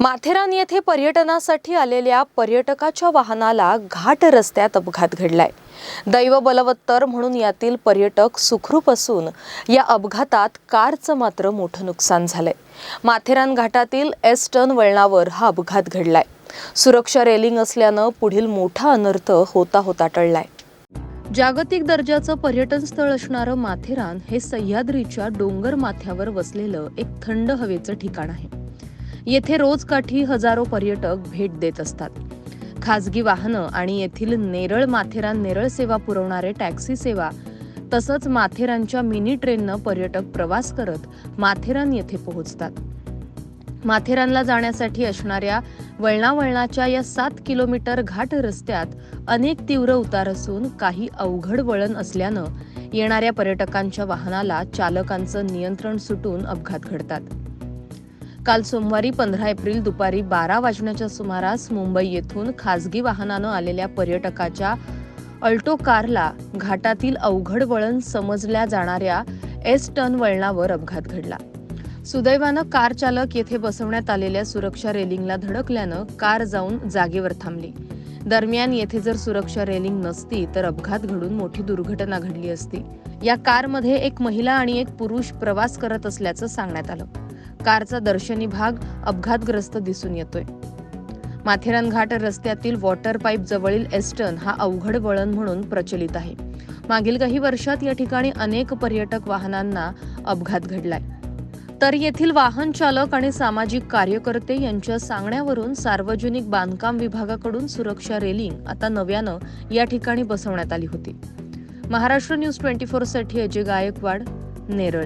माथेरान येथे पर्यटनासाठी आलेल्या पर्यटकाच्या वाहनाला घाट रस्त्यात अपघात घडलाय. दैव बलवत्तर म्हणून यातील पर्यटक सुखरूप असून या अपघातात कारचं मात्र मोठं नुकसान झालंय. माथेरान घाटातील एस टर्न वळणावर हा अपघात घडलाय. सुरक्षा रेलिंग असल्यानं पुढील मोठा अनर्थ होता होता टळलाय. जागतिक दर्जाचं पर्यटन स्थळ असणारं माथेरान हे सह्याद्रीच्या डोंगर माथ्यावर वसलेलं एक थंड हवेचं ठिकाण आहे. येथे रोजकाठी हजारो पर्यटक भेट देत असतात. खासगी वाहनं आणि येथील नेरळ माथेरान नेरळ सेवा पुरवणारे टॅक्सी सेवा तसंच माथेरानच्या मिनी ट्रेननं पर्यटक प्रवास करत माथेरान येथे पोहोचतात. माथेरानला जाण्यासाठी असणाऱ्या वळणावळणाच्या या सात किलोमीटर घाट रस्त्यात अनेक तीव्र उतार असून काही अवघड वळण असल्यानं येणाऱ्या पर्यटकांच्या वाहनाला चालकांचं नियंत्रण सुटून अपघात घडतात. काल सोमवारी पंधरा एप्रिल दुपारी बारा वाजण्याच्या सुमारास मुंबई येथून खासगी वाहनानं आलेल्या पर्यटकाच्या अल्टो कारला घाटातील अवघड वळण समजल्या जाणाऱ्या एस टर्न वळणावर अपघात घडला. सुदैवानं कार चालक येथे बसवण्यात आलेल्या सुरक्षा रेलिंगला धडकल्यानं कार जाऊन जागेवर थांबली. दरम्यान येथे जर सुरक्षा रेलिंग नसती तर अपघात घडून मोठी दुर्घटना घडली असती. या कारमध्ये एक महिला आणि एक पुरुष प्रवास करत असल्याचं सांगण्यात आलं. कारचा दर्शनी भाग अपघातग्रस्त दिसून येतोय. माथेरान घाट रस्त्यातील वॉटर पाईप जवळील एस्टर्न हा अवघड वळण म्हणून प्रचलित आहे. मागील काही वर्षात या ठिकाणी अनेक पर्यटक वाहनांना अपघात घडलाय. तर येथील वाहन चालक आणि सामाजिक कार्यकर्ते यांच्या सांगण्यावरून सार्वजनिक बांधकाम विभागाकडून सुरक्षा रेलिंग आता नव्यानं या ठिकाणी बसवण्यात आली होती. महाराष्ट्र न्यूज ट्वेंटी फोरसाठी अजय गायकवाड नेरळ.